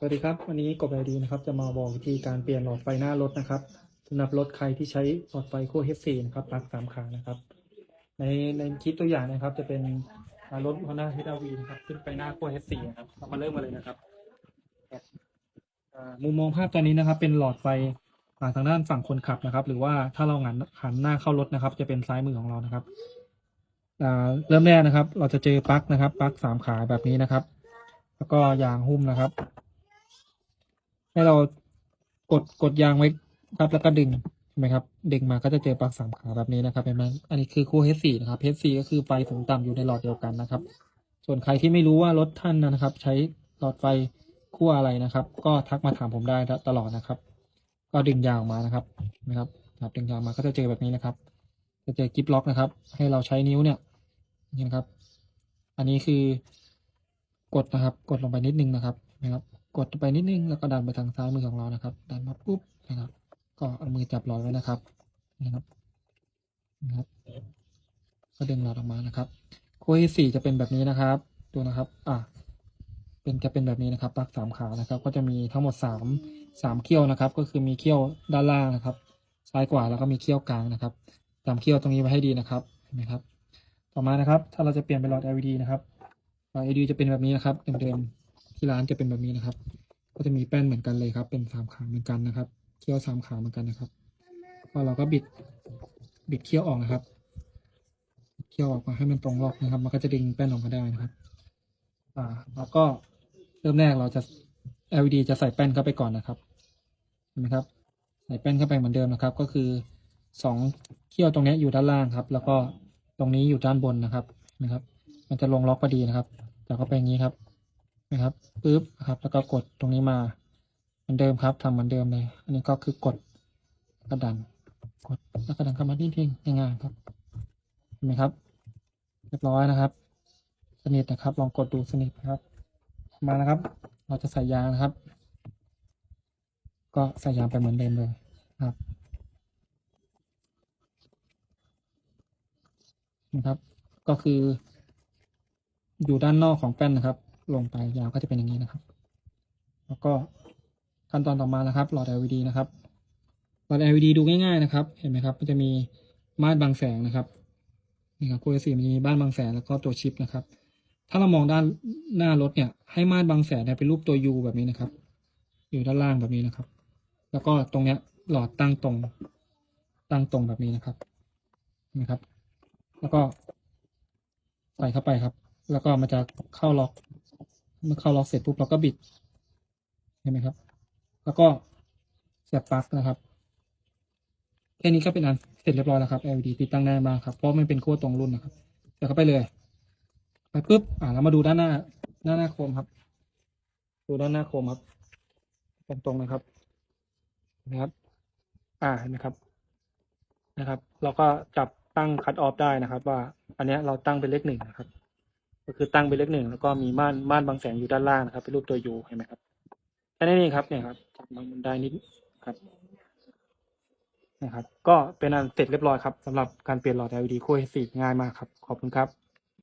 สวัสดีครับ วันนี้กบไอดีนะครับ จะมาบอกวิธีการเปลี่ยนหลอดไฟหน้ารถนะครับสำหรับรถใครที่ใช้หลอดไฟขั้ว H4 นะครับปลั๊กสามขานะครับ ในในคลิปตัวอย่างนะครับ จะเป็นอ่ารถ Honda HR-V นะครับขึ้นไฟหน้าขั้ว H4 นะครับเรามาเริ่มกันเลยนะครับมุมมองภาพตอนนี้นะครับ เป็นหลอดไฟอ่าทางด้านฝั่งคนขับนะครับ หรือว่าถ้าเราหันหันหน้าเข้ารถนะครับ จะเป็นซ้ายมือของเรานะครับเริ่มแรกนะครับ เราจะเจอปลั๊กนะครับปลั๊กสามขาแบบนี้นะครับ แล้วก็ยางหุ้มนะครับ ให้เรากดกดยางไว้ครับแล้วก็ดึงใช่ไหมครับดึงมาก็จะเจอปลั๊กสามขาแบบนี้นะครับเห็นไหมอันนี้คือคู่ H4 นะครับ H4 ก็คือไฟสูงต่ำอยู่ในหลอดเดียวกันนะครับ ส่วนใครที่ไม่รู้ว่ารถท่านนะครับ ใช้หลอดไฟขั้วอะไรนะครับ ก็ทักมาถามผมได้ตลอดนะครับ ก็ดึงยางมานะครับนะครับครับดึงยางมาก็จะเจอแบบนี้นะครับ จะเจอกิฟล็อกนะครับ ให้เราใช้นิ้วเนี่ยนี่นะครับ อันนี้คือกดนะครับ กดลงไปนิดนึงนะครับนะครับ กดไปนิดนึงแล้วก็ดันไปทางซ้ายมือของเรานะครับ ดันมาปุ๊บนะครับ ก็เอามือจับหลอดไว้นะครับนะครับนะครับ ก็ดึงหลอดออกมานะครับขั้วที่สี่จะเป็นแบบนี้นะครับดูนะครับ อะเป็นจะเป็นแบบนี้นะครับปลั๊กสามขานะครับ ก็จะมีทั้งหมดสามสามเขี้ยวนะครับ ก็คือมีเขี้ยวด้านล่างนะครับ ซ้ายกว่าแล้วก็มีเขี้ยวกลางนะครับจำเขี้ยวตรงนี้ไว้ให้ดีนะครับเห็นไหมครับ ต่อมานะครับ ถ้าเราจะเปลี่ยนเป็นหลอด LED นะครับหลอด LED จะเป็นแบบนี้นะครับเดิมๆ ที่ร้านจะเป็นแบบนี้นะครับ ก็จะมีแป้นเหมือนกันเลยครับ เป็นสามขาเหมือนกันนะครับเขี้ยวสามขาเหมือนกันนะครับก็เราก็บิดบิดเขี้ยวออกนะครับเขี้ยวออกมาให้มันตรงล็อกนะครับ มันก็จะดึงแป้นออกมาได้นะครับ อ่า แล้วก็เริ่มแรกเราจะ LED จะใส่แป้นเข้าไปก่อนนะครับเห็นไหมครับ ใส่แป้นเข้าไปเหมือนเดิมนะครับ ก็คือสองเขี้ยวตรงนี้อยู่ด้านล่างครับ แล้วก็ตรงนี้อยู่ด้านบนนะครับนะครับ มันจะลงล็อกพอดีนะครับ แต่ก็เป็นอย่างนี้ครับ นะครับปึ๊บนะครับแล้วก็กดตรงนี้มาเหมือนเดิมครับทำเหมือนเดิมเลย อันนี้ก็คือกดแล้วก็ดันกดแล้วก็ดันเข้ามาที่ทิ้งง่ายๆครับเห็นไหมครับ เรียบร้อยนะครับ สนิทนะครับ ลองกดดูสนิทนะครับ มานะครับ เราจะใส่ยางนะครับ ก็ใส่ยางไปเหมือนเดิมเลยครับนะครับ ก็คืออยู่ด้านนอกของแป้นนะครับ ลงไปยาวก็จะเป็นอย่างนี้นะครับ แล้วก็ขั้นตอนต่อมานะครับ หลอด LED นะครับ หลอด LED ดูง่ายๆนะครับ เห็นไหมครับ มันจะมีม่านบังแสงนะครับ นี่ครับโคเอสีมันจะมีบ้านบางแสนแล้วก็ตัวชิปนะครับ ถ้าเรามองด้านหน้ารถเนี่ย ให้ม่านบางแสนเนี่ยเป็นรูปตัว U แบบนี้นะครับ อยู่ด้านล่างแบบนี้นะครับ แล้วก็ตรงเนี้ยหลอดตั้งตรง ตั้งตรงแบบนี้นะครับ นะครับ แล้วก็ใส่เข้าไปครับ แล้วก็มันจะเข้าล็อก เมื่อเข้าล็อกเสร็จปุ๊บเราก็บิดเห็นไหมครับ แล้วก็เสียบปลั๊กนะครับ แค่นี้ก็เป็นอันเสร็จเรียบร้อยแล้วครับ LED ติดตั้งได้มาครับ เพราะมันเป็นขั้วตรงรุ่นนะครับเดี๋ยวเข้าไปเลย ไปปุ๊บ อ่าเรามาดูด้านหน้า หน้าหน้าโคมครับ ดูด้านหน้าโคมครับ ตรงๆนะครับ นะครับ อ่าเห็นไหมครับ นะครับ เราก็จับตั้งคัดออฟได้นะครับ ว่า อันเนี้ยเราตั้งเป็นเลขหนึ่งนะครับ ก็คือตั้งเป็นเลขหนึ่งแล้วก็มีม่านม่านบางแสงอยู่ด้านล่างนะครับ เป็นรูปตัวยูเห็นไหมครับแค่นี้เองครับเนี่ยครับจับมันได้นิดครับนะครับ ก็เป็นอันเสร็จเรียบร้อยครับสำหรับการเปลี่ยนหลอด LED คู่ H4 ง่ายมากครับ ขอบคุณครับ